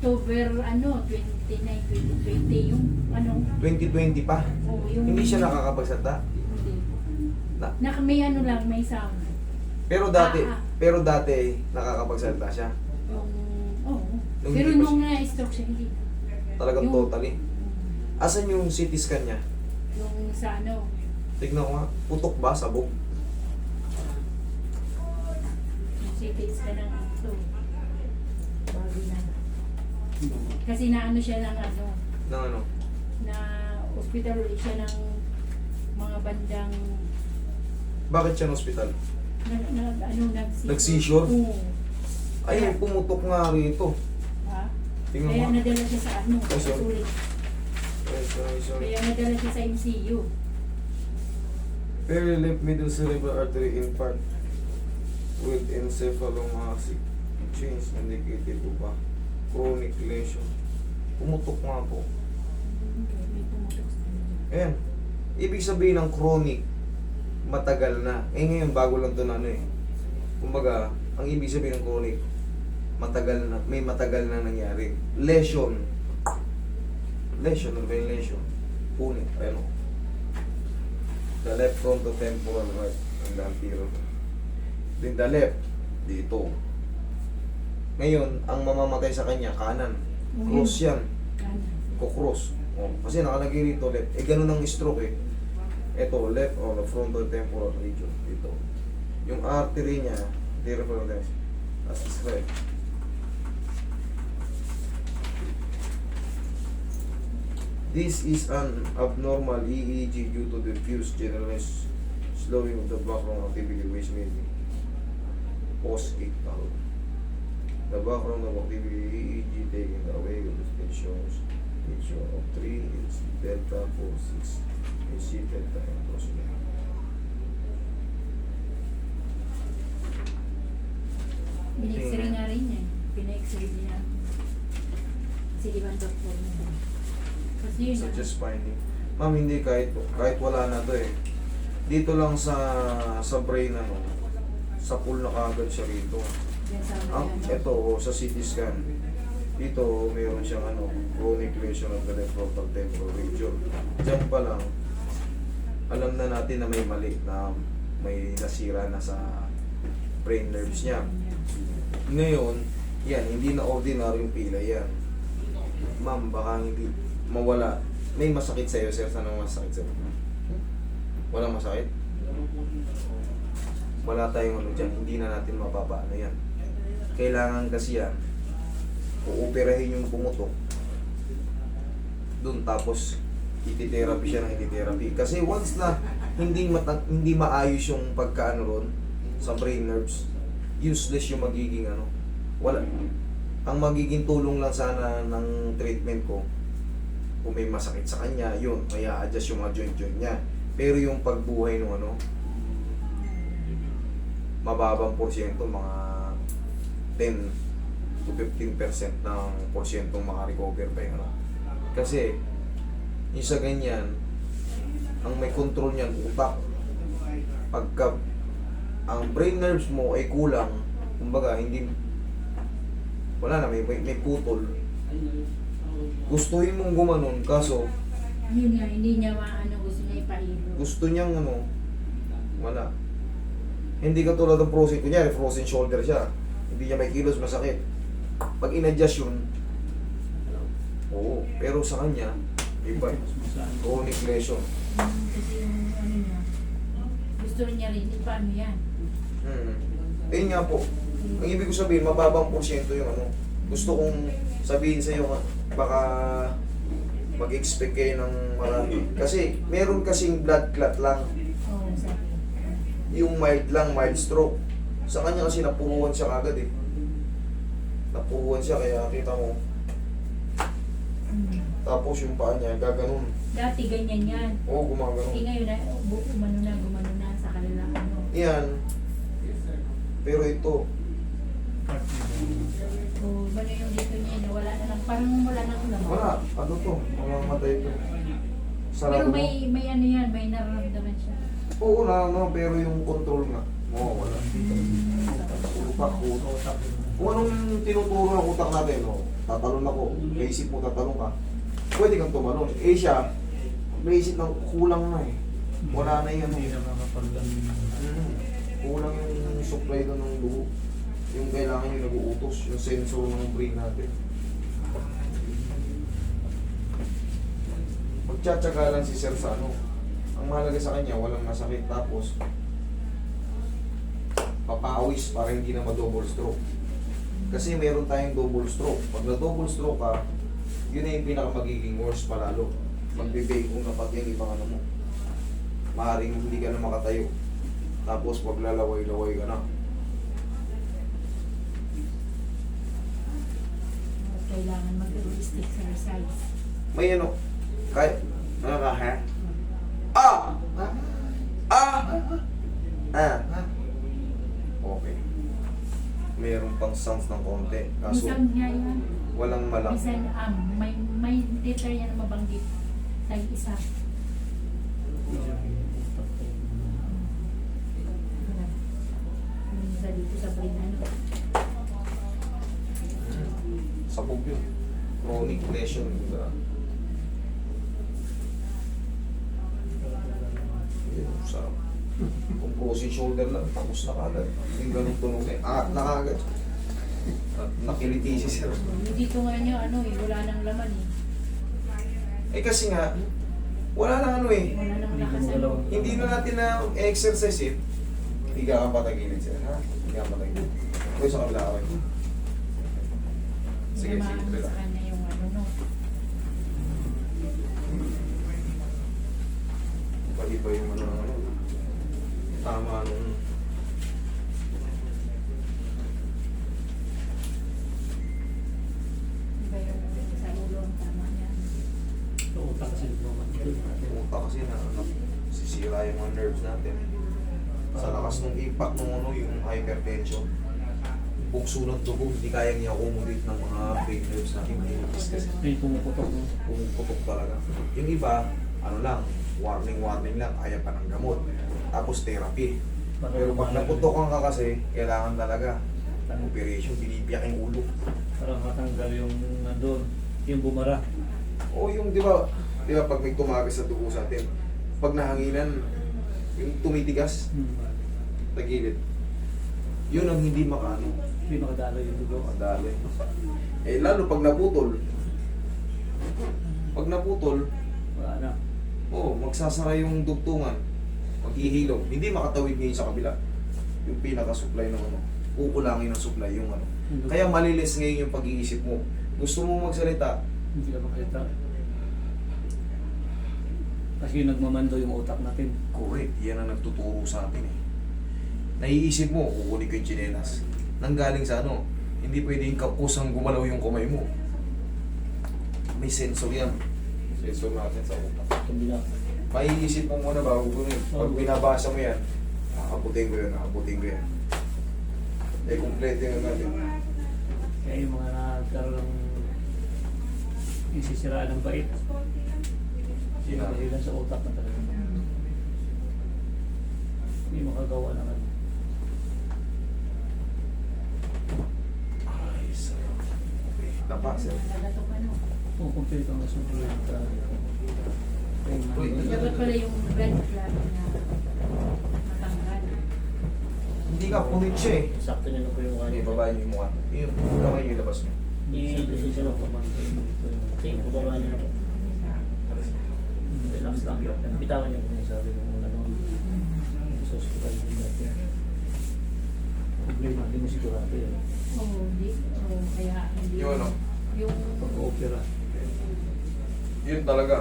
October, ano, 29, 2020, yung, ano, 2020 pa. oh, yung... Hindi siya nakakapagsalta. Hindi. Na- Nak, may ano lang, may sound. Pero dati, Ah, ah. pero dati nakakapagsalta siya. Yung, oo. Nung Pero nung na-stroke siya, hindi. Talagang Yung- totally. Asan yung CT scan niya? Yung sa ano, Tignan ko nga, putok ba, sabog? CTs ka ng ito. Bago na. Kasi naano siya ng ano, Nang ano? na hospital ulit siya ng mga bandang Bakit siya ng hospital? na, na, ano, nag-seizure. Nag-seizure? Oo. Ay, pumutok nga rito. Ha? Tingnan Kaya mo. nadala siya sa ano, Ay, sorry. sulit. Ay, sorry, sorry. Kaya nadala siya sa MCU. Very left middle cerebral artery infarct with encephalomyelic change indicated upa. Lesion. Pumutok nga po. Ayan. Ibig sabihin ng chronic, matagal na. Eh ngayon, bago lang to na ano eh. Kumbaga, ang ibig sabihin ng chronic, matagal na, may matagal na nangyari. Lesion. Lesion, ano ba yung lesion? Punit, ano? The left frontotemporal right, ang anterior. Then the left, dito. Ngayon, ang mamamatay sa kanya, kanan. Cross yan Kanan. ko-cross. Oh, kasi nakalagay rito left. Eh, ganun ang stroke eh. Ito, left or the frontal temporal region. Dito. Yung artery niya, dito pa lang as right. This is an abnormal EEG due to diffuse generalized slowing of the background activity which may be post-ictal. The background of activity EEG taking away with the tensions picture of 3 is delta 4 6 is C delta and prostate. Pina-x-ray nga rin niya. Pina-x-ray niya. Kasi ibang doktor niya. Kasi yun So just finding. Ma'am, hindi kahit kahit wala na to eh. Dito lang sa sa brain ano, sa pool na kagad siya rito. Ah, ano. ito oh, sa CT scan. Dito mayroon siyang ano, chronic lesion of the left frontal temporal region. Diyan pa lang alam na natin na may mali na may nasira na sa brain nerves niya. Ngayon, yan, hindi na ordinary yung pila yan. Ma'am, baka hindi mawala. May masakit sa'yo, sir. Saan ang masakit sa'yo? Walang masakit? Wala tayong ano dyan. Hindi na natin mapapaano yan. Kailangan kasi yan, uuperahin yung pumutok. Doon tapos ititherapy siya ng ititherapy. Kasi once na hindi mata- hindi maayos yung pagkaano ron sa brain nerves, useless yung magiging ano. Wala. Ang magiging tulong lang sana ng treatment ko, kung may masakit sa kanya, yun, may adjust yung mga joint-joint niya. Pero yung pagbuhay ng ano, mababang porsyento, mga 10 to 15% ng porsyentong makarecover pa yung ano. Kasi, yung sa ganyan, ang may control niyan, utak. Pagka ang brain nerves mo ay kulang, kumbaga, hindi, wala na, may, may, may putol. Gustuhin mong gumanon, kaso, Yun nga, hindi niya maano gusto niya ipahilo. gusto niyang ano, wala. Hindi ka tulad ng frozen, kunyari frozen shoulder siya. Hindi niya may kilos, masakit. Pag in-adjust yun, oo. Pero sa kanya, iba. Chronic lesion. Kasi yung ano niya, gusto rin niya rin, paano yan? Hmm. Ayun nga po. Ang ibig ko sabihin, mababang porsyento yung ano. Gusto kong sabihin sa iyo, baka mag-expect kayo ng marami. Kasi meron kasing blood clot lang. Yung mild lang, mild stroke. Sa kanya kasi napuruan siya kagad eh. Napuruan siya kaya kita mo. Tapos yung paa niya, gaganon. Dati ganyan yan. Oo, gumaganon. ngayon na, bu- umano na, gumano na sa kanila ano. Yan. Pero ito, O, bano yung dito niya, na wala na lang, parang wala na ulam. wala. Ano to? Mamamatay to. Pero Sarado mo. may, may ano yan, may nararamdaman siya. Oo na, no, pero yung control nga. Oo, wala. Puro pa, puro. Kung anong tinuturo ng utak natin, no? tatalon ako, naisip mo tatalon ka, pwede kang tumalon. Eh siya, naisip ng kulang na eh. Wala na ano. Hindi na makapag-ano. Mm. Kulang yung supply doon ng dugo. Yung kailangan yung nag-uutos, yung sensor ng brain natin. Magtsatsaga lang si Sir sa ano. Ang mahalaga sa kanya, walang masakit. Tapos, papawis para hindi na ma-double stroke. Kasi meron tayong double stroke. Pag na-double stroke ka, yun na yung pinaka magiging worst palalo. Magbibig kung na pati yung ibang ano mo. Maaaring hindi ka na makatayo. Tapos paglalaway-laway ka na. Kailangan mag-realistic exercise. May ano, kaya, ano ka ha? Ah! Ah! Ah! Okay. Pang sounds ng konti. Kaso, Minsan nga yan. walang malak. Minsan um, may, may letter yan na mabanggit. Tag isa. Minsan dito sa brain ano. Sabog yun. Chronic lesion. Diba? Yun, sarap. Kung frozen shoulder lang, tapos na kagad. Yung ganun tunog eh. Angat na kagad. Nakiliti si sir. Dito nga niya ano eh, wala nang laman eh. Eh kasi nga, wala na ano eh. Wala nang alam. Hindi na natin na exercise eh. Higa kang patagilid sir, ha? Higa kang patagilid. Uy, sa kabila ka rin. Sige, sige, relax. yung ano yung ano, ano. Tama nung... Iba yung sa ulo ang tama niya. Sa utak kasi na ano, sisira yung mga nerves natin. Sa lakas ng impact ng ano, yung hypertension. Bukso ng dugo, hindi kayang i-accommodate ng mga brain nerves natin. Mahirapis kasi. May pumuputok pumuputok talaga. Yung iba, ano lang, warning-warning lang, kaya pa ng gamot. Tapos therapy. Pero pag naputokan ka kasi, kailangan talaga ng operation, binibiyak yung ulo. Parang matanggal yung nandun. Yung bumara. O yung, di ba, di ba pag may tumagas sa dugo sa atin, pag nahanginan, yung tumitigas, tagilid. Yun ang hindi makano, Hindi makadalo yung dugo. madali. Eh, lalo pag naputol, pag naputol, Wala na. Oo, magsasara yung dugtungan. Maghihilom. Hindi makatawid ngayon sa kabila. Yung pinaka-supply ng ano. Kukulangin ng supply yung ano. Kaya malilis ngayon yung pag-iisip mo. Gusto mo magsalita, Hindi ka makita. Kasi nagmamando yung utak natin. correct. Yan ang nagtuturo sa atin eh. Naiisip mo, kukunin ko yung chinelas. Nanggaling sa ano, hindi pwedeng kusang gumalaw yung kamay mo. May sensor yan. Sensor natin sa utak. Kabila. Maiisip mo muna bago kunin. Pag binabasa mo yan, nakaputing ko yan, nakaputing ko yan. Eh, kompleto yung natin. Kaya yung mga nagkaroon ng yung sisiraan ng bait. Yeah. dahilan sa utak na talaga. Hindi makagawa ng ano. Ay, sarap. Tapa, sir. Ano. Kung complete ang nasusunod ka. Uy, Dapat pala yung red flag na matanggal. Hindi ka punit siya eh. Sakto niya na po yung Hindi, ano. babae niyo yung mukha. Yung kamay niyo labas I-decision ako. Sige, bubaba niya na po. Relax lang. Bitawan niyo po yung sabi ko muna noon. Sa hospital din dati. Problema, hindi mo sigurado yan. Oo, hindi. Oo, kaya hindi. Yung ano? Yung Pag-opera. Yun talaga.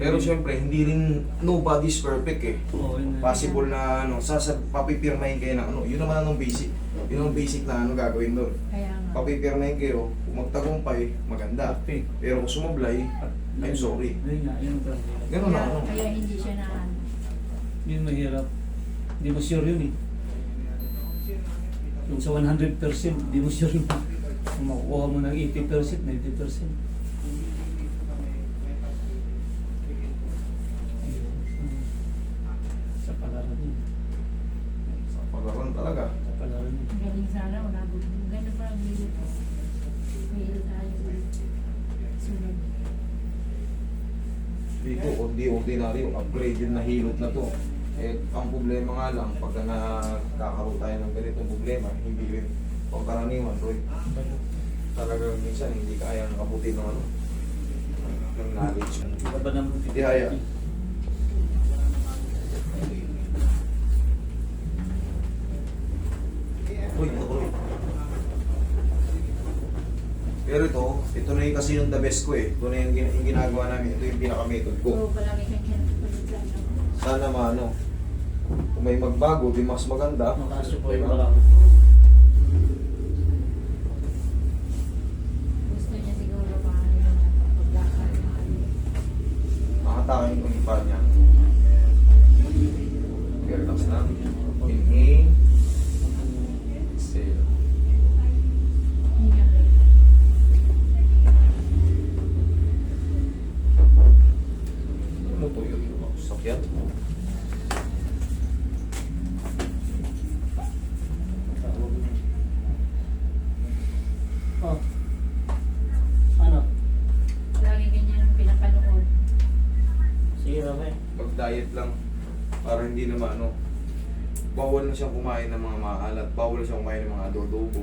Pero syempre, hindi rin nobody's perfect eh. Oo, yun na. Possible na ano, sasab papipirmahin kayo ng ano. Yun naman ang basic. Yun ang basic na ano gagawin doon. kaya. Papipirmahin kayo, kung magtagumpay, maganda. Okay. Pero kung sumablay, I'm sorry. Yun nga, yun ang. Ganun na Kaya, ano. kaya hindi siya na ano. Yun mahirap. Hindi mo sure yun eh. Yung sa 100%, hindi mo sure yun. Kung makukuha mo ng 80%, 90%. Sa palaran yun. Pagkaroon talaga. Sa palaran yun. Galing sana, wala. Ganun pa ang hindi ordinary, upgraded na hilot na to. Eh, ang problema nga lang, pagka nakakaroon tayo ng ganitong problema, hindi rin pangkaraniwan, Roy. Talagang minsan hindi kaya nakabuti ng ano, ng knowledge. Naman Hindi haya. Pero ito, ito na yung kasi yung the best ko eh. Ito na yung, gin- yung ginagawa namin. Ito yung pinaka-method ko. Oo, palagi kang kinapagpagpag. Sana maano, kung may magbago, di mas maganda. Makaso po Diba? yung parang Gusto niya siguro paano niya paglakad. Makatakin ko yung paa niya. Okay, relax lang. Inhale. Na. Oh. Ano? Lagi ganyan ang pinapanood. Sige, Ramay. Mag-diet lang. Para hindi naman ano. Bawal na siyang kumain ng mga maalat. Bawal na siyang kumain ng mga adobo.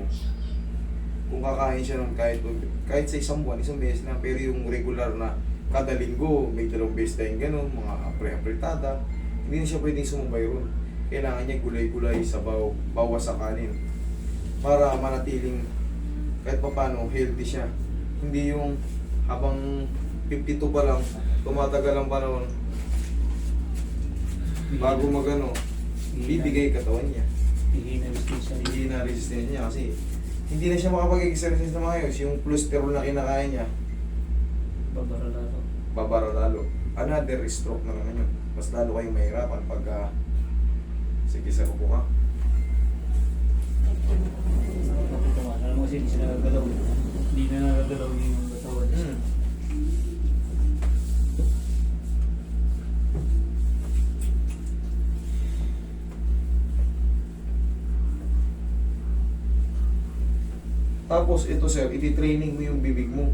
Kung kakain siya ng kahit, kahit sa isang buwan, isang beses na, pero yung regular na kada linggo, may dalawang beses tayong ganun, mga apre-apretada, hindi na siya pwedeng sumabay ron. Kailangan niya gulay-gulay, sabaw, bawas sa kanin. Para manatiling kahit pa paano, healthy siya. Hindi yung habang 52 pa lang, tumatagal ang panahon, bago magano, bibigay katawan niya. Hindi na resistance Hindi na niya kasi hindi na siya makapag-exercise na maayos. Yung cholesterol na kinakain niya, Babara na. Babara lalo. Another stroke na naman yun. Mas lalo kayong mahirapan pag ah, sige sa upo ka. Tapos ito sir, iti-training mo yung bibig mo.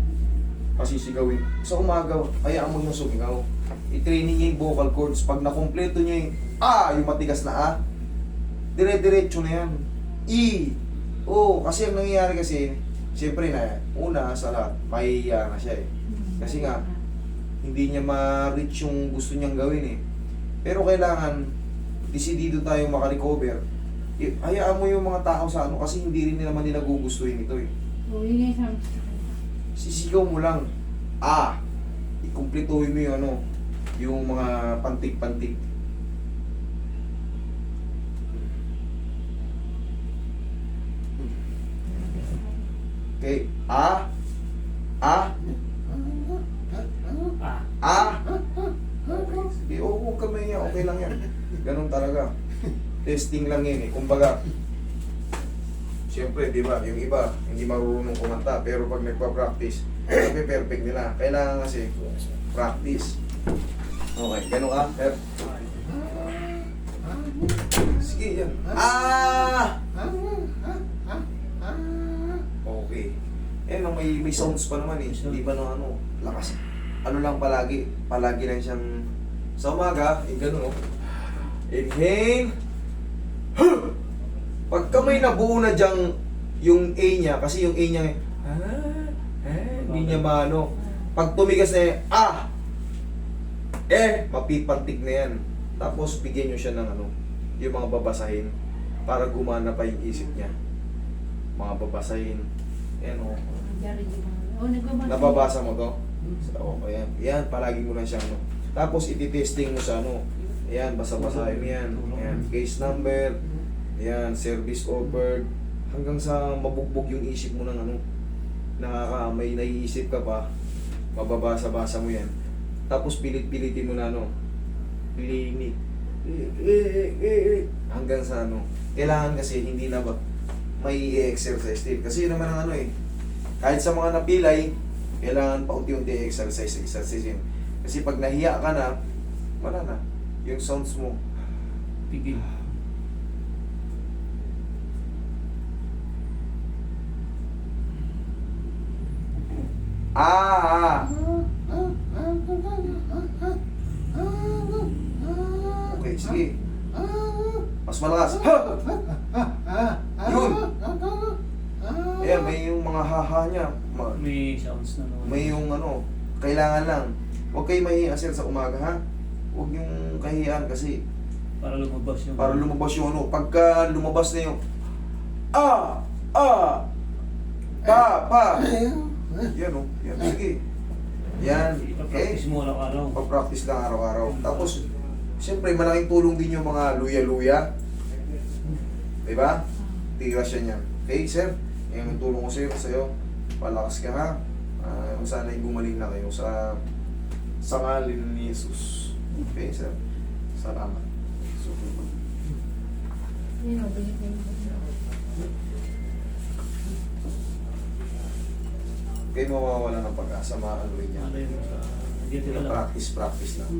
Pasisigawin. Sa umaga, hayaan mo yung sumingaw. I-training niya yung vocal cords. Pag nakompleto niya yung A, yung matigas na A, dire-diretso na yan. E. Oo, kasi ang nangyayari kasi, siyempre na, una sa lahat, mahihiya na siya eh. Kasi nga, hindi niya ma-reach yung gusto niyang gawin eh. Pero kailangan, desidido tayo makarecover. Hayaan mo yung mga tao sa ano kasi hindi rin naman nila gugustuhin ito eh. Oo, yun yung sabi sa Sisigaw mo lang, ah, ikumpletuhin mo yung ano, yung mga pantik-pantik. Okay, ah, ah, Ah, Ah! Sige, oo, huwag ka. Okay lang yan. Ganun talaga. Testing lang yan eh. Kumbaga, Siyempre, di ba, yung iba, hindi marunong kumanta, pero pag nagpa-practice, sabi perfect nila. Kailangan kasi practice. Okay, ganun ka, Her? Sige, yan. Ah! Okay. Eh, no, may, may sounds pa naman eh. Hindi ba no, ano, lakas. Ano lang palagi, palagi lang siyang sa umaga, eh, ganun oh. Inhale. Huh! Pagka may nabuo na diyang yung A niya, kasi yung A niya, ah, eh, hindi niya maano. Pag tumigas na yan, ah, eh, mapipantig na yan. Tapos, bigyan niyo siya ng ano, yung mga babasahin para gumana pa yung isip niya. Mga babasahin. Yan o. Oh, nagbabasa. Nababasa mo to? Oo, oh, yan. Yan, palagi mo lang siya ano. Tapos, ititesting mo sa ano. Yan, basa-basahin mo yan. Yan, case number. Yan, service offered. Hanggang sa mabugbog yung isip mo ng ano. Nakaka, may naiisip ka pa. Mababasa-basa mo yan. Tapos, pilit-pilitin mo na ano. Pilinig. Hanggang sa ano. Kailangan kasi hindi na ba may exercise din. Kasi naman ang ano eh. Kahit sa mga napilay, kailangan pa unti-unti exercise, exercise yun. Kasi pag nahiya ka na, wala na. Yung sounds mo, pigil. Ah, ah. Sige. Mas malakas. Ha! Yun. Ayan, may yung mga haha niya. Ma- May sounds na naman. may yung ano, kailangan lang. Huwag kayo mahihiya sir sa umaga ha. Huwag yung kahiyan kasi Para lumabas yung... para lumabas yung ano. Pagka lumabas na yung ah, ah, pa, pa. Yan o. Yan. Sige. Yan. Okay. Ipapractice mo araw-araw. Pag-practice lang araw-araw. Tapos, siyempre, malaking tulong din yung mga luya-luya. Diba? Tira siya niyan. Okay, sir? Yan ang tulong ko sa'yo. sa'yo. Palakas ka ha. Uh, sana'y gumaling na kayo sa sa ngalin ni Jesus. Okay, sir? Salamat. So, Yun o, bilik na yun. Kayo mawawala ng pag-asa, mga ano rin yan. Ano sa... Hindi. Practice, practice lang.